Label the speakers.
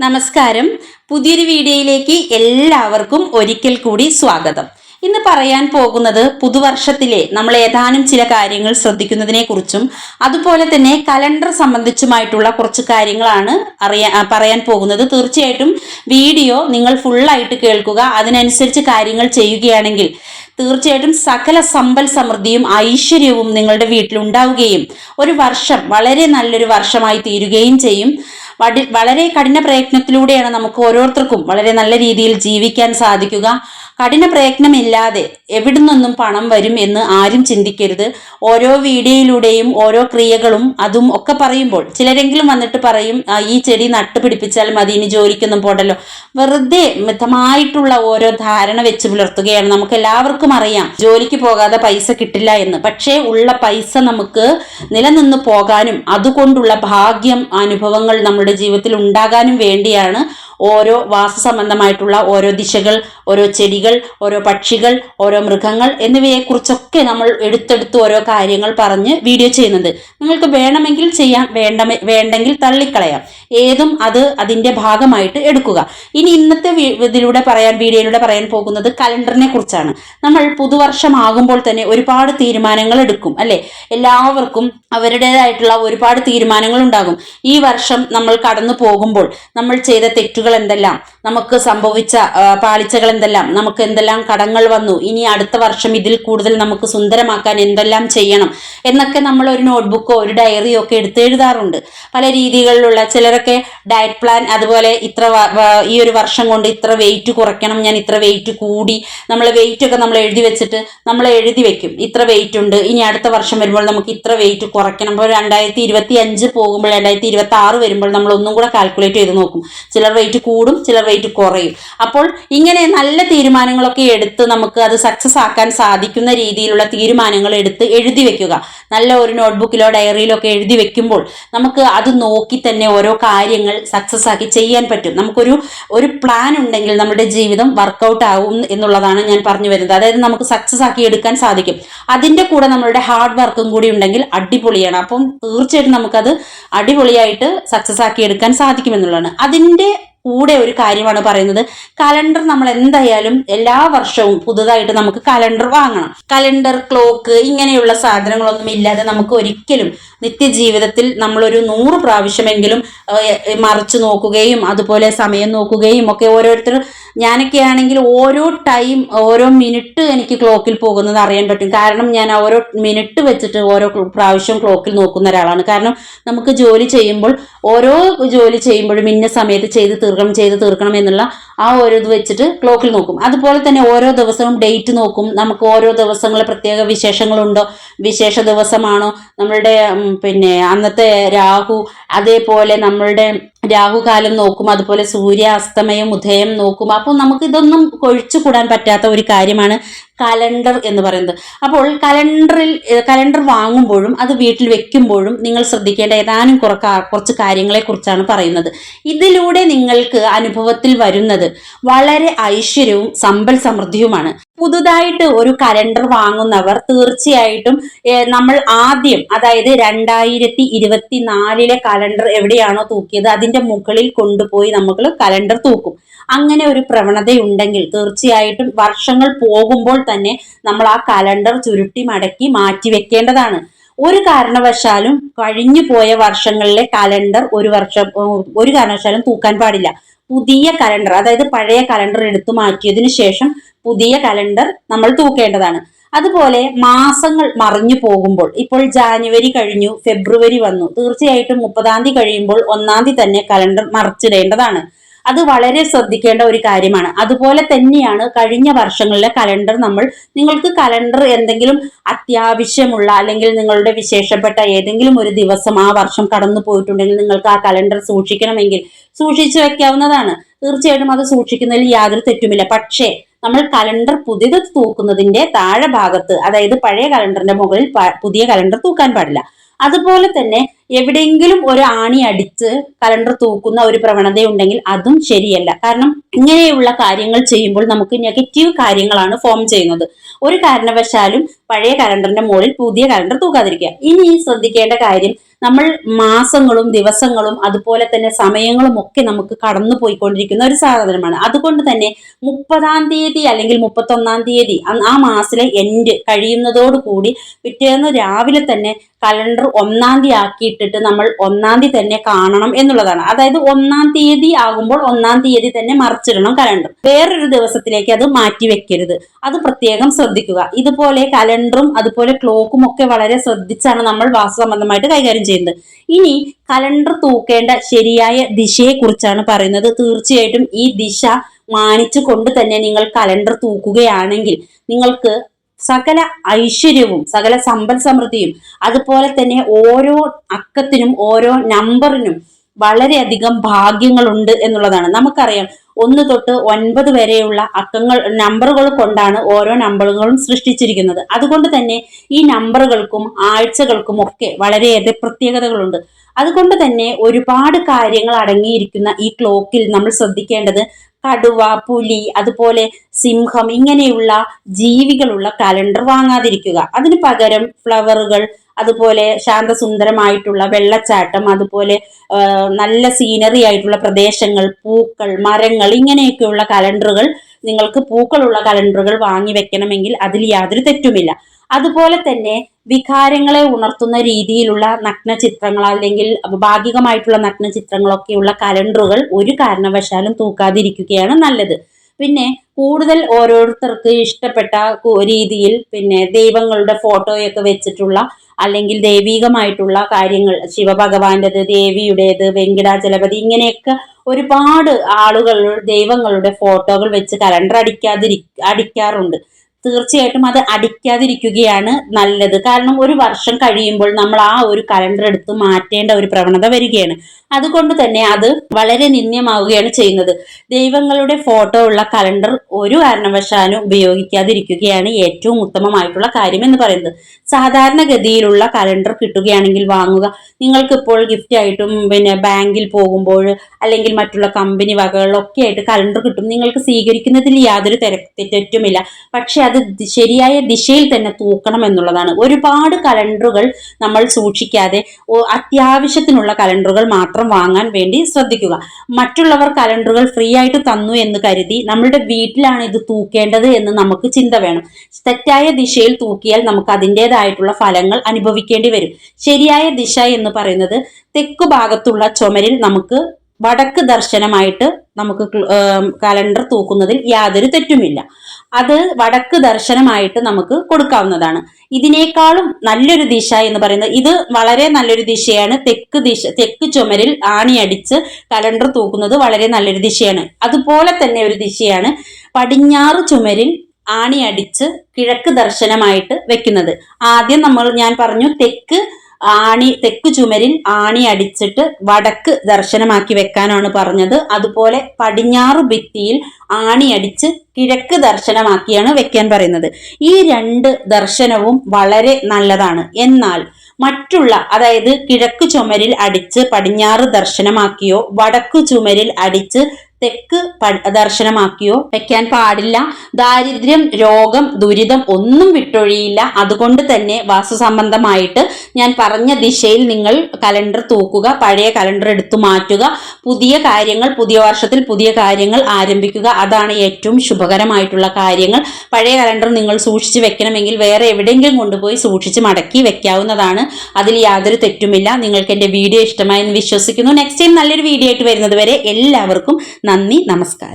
Speaker 1: നമസ്കാരം. പുതിയൊരു വീഡിയോയിലേക്ക് എല്ലാവർക്കും ഒരിക്കൽ കൂടി സ്വാഗതം. ഇന്ന് പറയാൻ പോകുന്നത് പുതുവർഷത്തിലെ നമ്മൾ ഏതാനും ചില കാര്യങ്ങൾ ശ്രദ്ധിക്കുന്നതിനെ കുറിച്ചും അതുപോലെ തന്നെ കലണ്ടർ സംബന്ധിച്ചുമായിട്ടുള്ള കുറച്ച് കാര്യങ്ങളാണ് അറിയാ പറയാൻ പോകുന്നത്. തീർച്ചയായിട്ടും വീഡിയോ നിങ്ങൾ ഫുള്ളായിട്ട് കേൾക്കുക. അതിനനുസരിച്ച് കാര്യങ്ങൾ ചെയ്യുകയാണെങ്കിൽ തീർച്ചയായിട്ടും സകല സമ്പൽ സമൃദ്ധിയും ഐശ്വര്യവും നിങ്ങളുടെ വീട്ടിലുണ്ടാവുകയും ഒരു വർഷം വളരെ നല്ലൊരു വർഷമായി തീരുകയും ചെയ്യും. വളരെ കഠിന പ്രയത്നത്തിലൂടെയാണ് നമുക്ക് ഓരോരുത്തർക്കും വളരെ നല്ല രീതിയിൽ ജീവിക്കാൻ സാധിക്കുക. കഠിന പ്രയത്നമില്ലാതെ എവിടെ നിന്നും പണം വരും എന്ന് ആരും ചിന്തിക്കരുത്. ഓരോ വീഡിയോയിലൂടെയും ഓരോ ക്രിയകളും അതും ഒക്കെ പറയുമ്പോൾ ചിലരെങ്കിലും വന്നിട്ട് പറയും ഈ ചെടി നട്ടുപിടിപ്പിച്ചാൽ മതി ഇനി ജോലിക്കൊന്നും പോടല്ലോ വെറുതെ മിതമായിട്ടുള്ള ഓരോ ധാരണ വെച്ച് പുലർത്തുകയാണ്. നമുക്ക് എല്ലാവർക്കും അറിയാം ജോലിക്ക് പോകാതെ പൈസ കിട്ടില്ല എന്ന്. പക്ഷേ ഉള്ള പൈസ നമുക്ക് നിലനിന്ന് പോകാനും അതുകൊണ്ടുള്ള ഭാഗ്യം അനുഭവങ്ങൾ നമ്മുടെ ജീവിതത്തിൽ ഉണ്ടാകാനും വേണ്ടിയാണ് ഓരോ വാസസംബന്ധമായിട്ടുള്ള ഓരോ ദിശകൾ ഓരോ ചെടികൾ ഓരോ പക്ഷികൾ ഓരോ മൃഗങ്ങൾ എന്നിവയെക്കുറിച്ചൊക്കെ നമ്മൾ എടുത്തെടുത്ത് ഓരോ കാര്യങ്ങൾ പറഞ്ഞ് വീഡിയോ ചെയ്യുന്നത് നിങ്ങൾക്ക് വേണമെങ്കിൽ ചെയ്യാം വേണ്ട വേണ്ടെങ്കിൽ തള്ളിക്കളയാം. ഏതും അത് അതിന്റെ ഭാഗമായിട്ട് എടുക്കുക. ഇനി ഇന്നത്തെ ഇതിലൂടെ പറയാൻ വീഡിയോയിലൂടെ പറയാൻ പോകുന്നത് കലണ്ടറിനെ കുറിച്ചാണ് നമ്മൾ പുതുവർഷമാകുമ്പോൾ തന്നെ ഒരുപാട് തീരുമാനങ്ങൾ എടുക്കും അല്ലെ? എല്ലാവർക്കും അവരുടേതായിട്ടുള്ള ഒരുപാട് തീരുമാനങ്ങൾ ഉണ്ടാകും. ഈ വർഷം നമ്മൾ കടന്നു പോകുമ്പോൾ നമ്മൾ ചെയ്ത തെറ്റുകൾ എന്തെല്ലാം നമുക്ക് സംഭവിച്ച പാളിച്ചകൾ എന്തെല്ലാം നമുക്ക് എന്തെല്ലാം കടങ്ങൾ വന്നു? ഇനി അടുത്ത വർഷം ഇതിൽ കൂടുതൽ നമുക്ക് സുന്ദരമാക്കാൻ എന്തെല്ലാം ചെയ്യണം? എന്നൊക്കെ നമ്മൾ ഒരു നോട്ട്ബുക്കോ ഒരു ഡയറിയോ ഒക്കെ എടുത്ത് എഴുതാറുണ്ട്. പല രീതികളിലുള്ള ചിലരൊക്കെ ഡയറ്റ് പ്ലാൻ അതുപോലെ ഇത്ര ഈ ഒരു വർഷം കൊണ്ട് ഇത്ര വെയിറ്റ് കുറയ്ക്കണം ഞാൻ ഇത്ര വെയിറ്റ് കൂടി. നമ്മൾ വെയിറ്റ് ഒക്കെ നമ്മൾ എഴുതി വെച്ചിട്ട് നമ്മൾ എഴുതി വെക്കും. ഇത്ര വെയിറ്റ് ഉണ്ട് ഇനി അടുത്ത വർഷം വരുമ്പോൾ നമുക്ക് ഇത്ര വെയിറ്റ് കുറയ്ക്കണം. ഇപ്പോൾ രണ്ടായിരത്തി ഇരുപത്തി അഞ്ച് പോകുമ്പോൾ രണ്ടായിരത്തി ഇരുപത്തി ആറ് വരുമ്പോൾ നമ്മൾ ഒന്നും കൂടെ കാൽക്കുലേറ്റ് ചെയ്ത് നോക്കും. ചിലർ വെയിറ്റ് കൂടും ചിലർ വെയിറ്റ് കുറയും. അപ്പോൾ ഇങ്ങനെ നല്ല തീരുമാനങ്ങളൊക്കെ എടുത്ത് നമുക്ക് അത് സക്സസ് ആക്കാൻ സാധിക്കുന്ന രീതിയിലുള്ള തീരുമാനങ്ങൾ എടുത്ത് എഴുതി വെക്കുക. നല്ല ഒരു നോട്ട്ബുക്കിലോ ഡയറിയിലോ ഒക്കെ എഴുതി വെക്കുമ്പോൾ നമുക്ക് അത് നോക്കി തന്നെ ഓരോ കാര്യങ്ങൾ സക്സസ് ആക്കി ചെയ്യാൻ പറ്റും. നമുക്കൊരു ഒരു പ്ലാൻ ഉണ്ടെങ്കിൽ നമ്മുടെ ജീവിതം വർക്കൗട്ട് ആവും എന്നുള്ളതാണ് ഞാൻ പറഞ്ഞു വരുന്നത്. അതായത് നമുക്ക് സക്സസ് ആക്കി എടുക്കാൻ സാധിക്കും. അതിന്റെ കൂടെ നമ്മളുടെ ഹാർഡ് വർക്കും കൂടി ഉണ്ടെങ്കിൽ അടിപൊളിയാണ്. അപ്പം തീർച്ചയായിട്ടും നമുക്കത് അടിപൊളിയായിട്ട് സക്സസ് ആക്കി എടുക്കാൻ സാധിക്കുമെന്നുള്ളതാണ് അതിന്റെ കൂടെ ഒരു കാര്യമാണ് പറയുന്നത്. കലണ്ടർ നമ്മൾ എന്തായാലും എല്ലാ വർഷവും പുതുതായിട്ട് നമുക്ക് കലണ്ടർ വാങ്ങണം. കലണ്ടർ ക്ലോക്ക് ഇങ്ങനെയുള്ള സാധനങ്ങളൊന്നും ഇല്ലാതെ നമുക്ക് ഒരിക്കലും നിത്യജീവിതത്തിൽ നമ്മളൊരു നൂറ് പ്രാവശ്യമെങ്കിലും മറിച്ച് നോക്കുകയും അതുപോലെ സമയം നോക്കുകയും ഒക്കെ ഓരോരുത്തർ ഞാനൊക്കെ ആണെങ്കിൽ ഓരോ ടൈം ഓരോ മിനിറ്റ് എനിക്ക് ക്ലോക്കിൽ പോകുന്നത് അറിയാൻ പറ്റും. കാരണം ഞാൻ ഓരോ മിനിറ്റ് വെച്ചിട്ട് ഓരോ പ്രാവശ്യം ക്ലോക്കിൽ നോക്കുന്ന ഒരാളാണ്. കാരണം നമുക്ക് ജോലി ചെയ്യുമ്പോൾ ഓരോ ജോലി ചെയ്യുമ്പോഴും ഇന്ന സമയത്ത് ചെയ്ത് തീർക്കണം ചെയ്ത് തീർക്കണം എന്നുള്ള ആ ഒരു ഇത് വെച്ചിട്ട് ക്ലോക്കിൽ നോക്കും. അതുപോലെ തന്നെ ഓരോ ദിവസവും ഡേറ്റ് നോക്കും. നമുക്ക് ഓരോ ദിവസങ്ങളിൽ പ്രത്യേക വിശേഷങ്ങളുണ്ടോ? വിശേഷ ദിവസമാണോ? നമ്മളുടെ പിന്നെ അന്നത്തെ രാഹു അതേപോലെ നമ്മളുടെ രാഹുകാലം നോക്കും അതുപോലെ സൂര്യ അസ്തമയം ഉദയം നോക്കും. അപ്പോൾ നമുക്ക് ഇതൊന്നും കൊഴിച്ചു കൂടാൻ പറ്റാത്ത ഒരു കാര്യമാണ് കലണ്ടർ എന്ന് പറയുന്നത്. അപ്പോൾ കലണ്ടറിൽ കലണ്ടർ വാങ്ങുമ്പോഴും അത് വീട്ടിൽ വെക്കുമ്പോഴും നിങ്ങൾ ശ്രദ്ധിക്കേണ്ട ഏതാനും കുറ കുറച്ച് കാര്യങ്ങളെക്കുറിച്ചാണ് പറയുന്നത്. ഇതിലൂടെ നിങ്ങൾക്ക് അനുഭവത്തിൽ വരുന്നത് വളരെ ഐശ്വര്യവും സമ്പൽ സമൃദ്ധിയുമാണ്. പുതുതായിട്ട് ഒരു കലണ്ടർ വാങ്ങുന്നവർ തീർച്ചയായിട്ടും നമ്മൾ ആദ്യം അതായത് രണ്ടായിരത്തി ഇരുപത്തി നാലിലെ കലണ്ടർ എവിടെയാണോ തൂക്കിയത് അതിന്റെ മുകളിൽ കൊണ്ടുപോയി നമുക്ക് കലണ്ടർ തൂക്കും. അങ്ങനെ ഒരു പ്രവണതയുണ്ടെങ്കിൽ തീർച്ചയായിട്ടും വർഷങ്ങൾ പോകുമ്പോൾ തന്നെ നമ്മൾ ആ കലണ്ടർ ചുരുട്ടി മടക്കി മാറ്റി വെക്കേണ്ടതാണ്. ഒരു കാരണവശാലും കഴിഞ്ഞു പോയ വർഷങ്ങളിലെ കലണ്ടർ ഒരു വർഷം ഒരു കാരണവശാലും തൂക്കാൻ പാടില്ല. പുതിയ കലണ്ടർ അതായത് പഴയ കലണ്ടർ എടുത്തു മാറ്റിയതിനു ശേഷം പുതിയ കലണ്ടർ നമ്മൾ തൂക്കേണ്ടതാണ്. അതുപോലെ മാസങ്ങൾ മറിഞ്ഞു പോകുമ്പോൾ ഇപ്പോൾ ജാനുവരി കഴിഞ്ഞു ഫെബ്രുവരി വന്നു തീർച്ചയായിട്ടും മുപ്പതാം തീയതി കഴിയുമ്പോൾ ഒന്നാം തീയതി തന്നെ കലണ്ടർ മറിച്ചിടേണ്ടതാണ്. അത് വളരെ ശ്രദ്ധിക്കേണ്ട ഒരു കാര്യമാണ്. അതുപോലെ തന്നെയാണ് കഴിഞ്ഞ വർഷങ്ങളിലെ കലണ്ടർ നമ്മൾ നിങ്ങൾക്ക് കലണ്ടർ എന്തെങ്കിലും അത്യാവശ്യമുള്ള അല്ലെങ്കിൽ നിങ്ങളുടെ വിശേഷപ്പെട്ട ഏതെങ്കിലും ഒരു ദിവസം ആ വർഷം കടന്നു പോയിട്ടുണ്ടെങ്കിൽ നിങ്ങൾക്ക് ആ കലണ്ടർ സൂക്ഷിക്കണമെങ്കിൽ സൂക്ഷിച്ചു വെക്കാവുന്നതാണ്. തീർച്ചയായിട്ടും അത് സൂക്ഷിക്കുന്നതിൽ യാതൊരു തെറ്റുമില്ല. പക്ഷേ നമ്മൾ കലണ്ടർ പുതിയത് തൂക്കുന്നതിന്റെ താഴെ ഭാഗത്ത് അതായത് പഴയ കലണ്ടറിന്റെ മുകളിൽ പുതിയ കലണ്ടർ തൂക്കാൻ പാടില്ല. അതുപോലെ തന്നെ എവിടെയെങ്കിലും ഒരു ആണി അടിച്ച് കലണ്ടർ തൂക്കുന്ന ഒരു പ്രവണതയുണ്ടെങ്കിൽ അതും ശരിയല്ല. കാരണം ഇങ്ങനെയുള്ള കാര്യങ്ങൾ ചെയ്യുമ്പോൾ നമുക്ക് നെഗറ്റീവ് കാര്യങ്ങളാണ് ഫോം ചെയ്യുന്നത്. ഒരു കാരണവശാലും പഴയ കലണ്ടറിന്റെ മുകളിൽ പുതിയ കലണ്ടർ തൂക്കാതിരിക്കുക. ഇനി ശ്രദ്ധിക്കേണ്ട കാര്യം നമ്മൾ മാസങ്ങളും ദിവസങ്ങളും അതുപോലെ തന്നെ സമയങ്ങളും ഒക്കെ നമുക്ക് കടന്നു പോയിക്കൊണ്ടിരിക്കുന്ന ഒരു സാധനമാണ് അതുകൊണ്ട് തന്നെ മുപ്പതാം തീയതി അല്ലെങ്കിൽ മുപ്പത്തൊന്നാം തീയതി ആ മാസത്തിലെ എൻഡ് കഴിയുന്നതോടുകൂടി പിറ്റേന്ന് രാവിലെ തന്നെ കലണ്ടർ ഒന്നാം തീയതി ആക്കിയിട്ടിട്ട് നമ്മൾ ഒന്നാം തീയതി തന്നെ കാണണം എന്നുള്ളതാണ്. അതായത് ഒന്നാം തീയതി ആകുമ്പോൾ ഒന്നാം തീയതി തന്നെ മറിച്ചിടണം കലണ്ടർ. വേറൊരു ദിവസത്തിലേക്ക് അത് മാറ്റി വെക്കരുത്. അത് പ്രത്യേകം ശ്രദ്ധിക്കുക. ഇതുപോലെ കലണ്ടറും അതുപോലെ ക്ലോക്കും ഒക്കെ വളരെ ശ്രദ്ധിച്ചാണ് നമ്മൾ വാസ്തു സംബന്ധമായിട്ട് കൈകാര്യം ചെയ്യുന്നത്. ഇനി കലണ്ടർ തൂക്കേണ്ട ശരിയായ ദിശയെ കുറിച്ചാണ് പറയുന്നത്. തീർച്ചയായിട്ടും ഈ ദിശ മാനിച്ചു കൊണ്ട് തന്നെ നിങ്ങൾ കലണ്ടർ തൂക്കുകയാണെങ്കിൽ നിങ്ങൾക്ക് സകല ഐശ്വര്യവും സകല സമ്പൽ സമൃദ്ധിയും അതുപോലെ തന്നെ ഓരോ അക്കത്തിനും ഓരോ നമ്പറിനും വളരെയധികം ഭാഗ്യങ്ങളുണ്ട് എന്നുള്ളതാണ്. നമുക്കറിയാം ഒന്ന് തൊട്ട് ഒൻപത് വരെയുള്ള അക്കങ്ങൾ നമ്പറുകൾ കൊണ്ടാണ് ഓരോ നമ്പറുകളും സൃഷ്ടിച്ചിരിക്കുന്നത്. അതുകൊണ്ട് തന്നെ ഈ നമ്പറുകൾക്കും ആഴ്ചകൾക്കും ഒക്കെ വളരെയേറെ പ്രത്യേകതകളുണ്ട്. അതുകൊണ്ട് തന്നെ ഒരുപാട് കാര്യങ്ങൾ അടങ്ങിയിരിക്കുന്ന ഈ ക്ലോക്കിൽ നമ്മൾ ശ്രദ്ധിക്കേണ്ടത് കടുവ പുലി അതുപോലെ സിംഹം ഇങ്ങനെയുള്ള ജീവികളുള്ള കലണ്ടർ വാങ്ങാതിരിക്കുക. അതിന് പകരം ഫ്ലവറുകൾ അതുപോലെ ശാന്തസുന്ദരമായിട്ടുള്ള വെള്ളച്ചാട്ടം അതുപോലെ നല്ല സീനറി ആയിട്ടുള്ള പ്രദേശങ്ങൾ പൂക്കൾ മരങ്ങൾ ഇങ്ങനെയൊക്കെയുള്ള കലണ്ടറുകൾ നിങ്ങൾക്ക് പൂക്കളുള്ള കലണ്ടറുകൾ വാങ്ങി വെക്കണമെങ്കിൽ അതിൽ യാതൊരു തെറ്റുമില്ല. അതുപോലെ തന്നെ വികാരങ്ങളെ ഉണർത്തുന്ന രീതിയിലുള്ള നഗ്ന ചിത്രങ്ങൾ അല്ലെങ്കിൽ ഭാഗികമായിട്ടുള്ള നഗ്ന ചിത്രങ്ങളൊക്കെയുള്ള കലണ്ടറുകൾ ഒരു കാരണവശാലും തൂക്കാതിരിക്കുകയാണ് നല്ലത്. പിന്നെ കൂടുതൽ ഓരോരുത്തർക്ക് ഇഷ്ടപ്പെട്ട രീതിയിൽ പിന്നെ ദൈവങ്ങളുടെ ഫോട്ടോയൊക്കെ വെച്ചിട്ടുള്ള അല്ലെങ്കിൽ ദൈവീകമായിട്ടുള്ള കാര്യങ്ങൾ ശിവഭഗവാന്റേത് ദേവിയുടേത് വെങ്കിടാചലപതി ഇങ്ങനെയൊക്കെ ഒരുപാട് ആളുകൾ ദൈവങ്ങളുടെ ഫോട്ടോകൾ വെച്ച് കലണ്ടർ അടിക്കാതിരി അടിക്കാറുണ്ട്. തീർച്ചയായിട്ടും അത് അടിക്കാതിരിക്കുകയാണ് നല്ലത്. കാരണം ഒരു വർഷം കഴിയുമ്പോൾ നമ്മൾ ആ ഒരു കലണ്ടർ എടുത്ത് മാറ്റേണ്ട ഒരു പ്രവണത വരികയാണ്. അതുകൊണ്ട് തന്നെ അത് വളരെ നിന്ദ്യമാവുകയാണ് ചെയ്യുന്നത്. ദൈവങ്ങളുടെ ഫോട്ടോ ഉള്ള കലണ്ടർ ഒരു കാരണവശാലും ഉപയോഗിക്കാതിരിക്കുകയാണ് ഏറ്റവും ഉത്തമമായിട്ടുള്ള കാര്യം എന്ന് പറയുന്നത്. സാധാരണഗതിയിലുള്ള കലണ്ടർ കിട്ടുകയാണെങ്കിൽ വാങ്ങുക. നിങ്ങൾക്ക് ഇപ്പോൾ ഗിഫ്റ്റ് ആയിട്ടും പിന്നെ ബാങ്കിൽ പോകുമ്പോൾ അല്ലെങ്കിൽ മറ്റുള്ള കമ്പനി വകകളിലൊക്കെ ആയിട്ട് കലണ്ടർ കിട്ടും. നിങ്ങൾക്ക് സ്വീകരിക്കുന്നതിൽ യാതൊരു തിരക്ക് തെറ്റുമില്ല. പക്ഷെ അത് ദി- ശരിയായ ദിശയിൽ തന്നെ തൂക്കണം എന്നുള്ളതാണ്. ഒരുപാട് കലണ്ടറുകൾ നമ്മൾ സൂക്ഷിക്കാതെ അത്യാവശ്യത്തിനുള്ള കലണ്ടറുകൾ മാത്രം വാങ്ങാൻ വേണ്ടി ശ്രദ്ധിക്കുക. മറ്റുള്ളവർ കലണ്ടറുകൾ ഫ്രീ ആയിട്ട് തന്നു എന്ന് കരുതി നമ്മളുടെ വീട്ടിലാണ് ഇത് തൂക്കേണ്ടത് എന്ന് നമുക്ക് ചിന്ത വേണം. തെറ്റായ ദിശയിൽ തൂക്കിയാൽ നമുക്ക് അതിന്റെതായിട്ടുള്ള ഫലങ്ങൾ അനുഭവിക്കേണ്ടി വരും. ശരിയായ ദിശ എന്ന് പറയുന്നത് തെക്കു ഭാഗത്തുള്ള ചുമരിൽ നമുക്ക് വടക്ക് ദർശനമായിട്ട് നമുക്ക് കലണ്ടർ തൂക്കുന്നതിൽ യാതൊരു തെറ്റുമില്ല. അത് വടക്ക് ദർശനമായിട്ട് നമുക്ക് കൊടുക്കാവുന്നതാണ്. ഇതിനേക്കാളും നല്ലൊരു ദിശ എന്ന് പറയുന്നത് ഇത് വളരെ നല്ലൊരു ദിശയാണ്. തെക്ക് ദിശ തെക്ക് ചുമരിൽ ആണിയടിച്ച് കലണ്ടർ തൂക്കുന്നത് വളരെ നല്ലൊരു ദിശയാണ്. അതുപോലെ തന്നെ ഒരു ദിശയാണ് പടിഞ്ഞാറ് ചുമരിൽ ആണി അടിച്ച് കിഴക്ക് ദർശനമായിട്ട് വെക്കുന്നത്. ആദ്യം നമ്മൾ ഞാൻ പറഞ്ഞു തെക്ക് ആണി തെക്ക് ചുമരിൽ ആണി അടിച്ചിട്ട് വടക്ക് ദർശനമാക്കി വെക്കാനാണ് പറഞ്ഞത്. അതുപോലെ പടിഞ്ഞാറ് ഭിത്തിയിൽ ആണി അടിച്ച് കിഴക്ക് ദർശനമാക്കിയാണ് വെക്കാൻ പറയുന്നത്. ഈ രണ്ട് ദർശനവും വളരെ നല്ലതാണ്. എന്നാൽ മറ്റുള്ള അതായത് കിഴക്ക് ചുമരിൽ അടിച്ച് പടിഞ്ഞാറ് ദർശനമാക്കിയോ വടക്കു ചുമരിൽ അടിച്ച് തെക്ക് ദർശനമാക്കിയോ? വെക്കാൻ പാടില്ല. ദാരിദ്ര്യം രോഗം ദുരിതം ഒന്നും വിട്ടൊഴിയില്ല. അതുകൊണ്ട് തന്നെ വാസ്തു സംബന്ധമായിട്ട് ഞാൻ പറഞ്ഞ ദിശയിൽ നിങ്ങൾ കലണ്ടർ തൂക്കുക പഴയ കലണ്ടർ എടുത്തു മാറ്റുക പുതിയ കാര്യങ്ങൾ പുതിയ വർഷത്തിൽ പുതിയ കാര്യങ്ങൾ ആരംഭിക്കുക. അതാണ് ഏറ്റവും ശുഭകരമായിട്ടുള്ള കാര്യങ്ങൾ. പഴയ കലണ്ടർ നിങ്ങൾ സൂക്ഷിച്ച് വെക്കണമെങ്കിൽ വേറെ എവിടെയെങ്കിലും കൊണ്ടുപോയി സൂക്ഷിച്ച് മടക്കി വെക്കാവുന്നതാണ്. അതിൽ യാതൊരു തെറ്റുമില്ല. നിങ്ങൾക്ക് എന്റെ വീഡിയോ ഇഷ്ടമായി എന്ന് വിശ്വസിക്കുന്നു. നെക്സ്റ്റ് ടൈം നല്ലൊരു വീഡിയോ ആയിട്ട് വരുന്നത് വരെ എല്ലാവർക്കും നന്ദി നമസ്കാരം.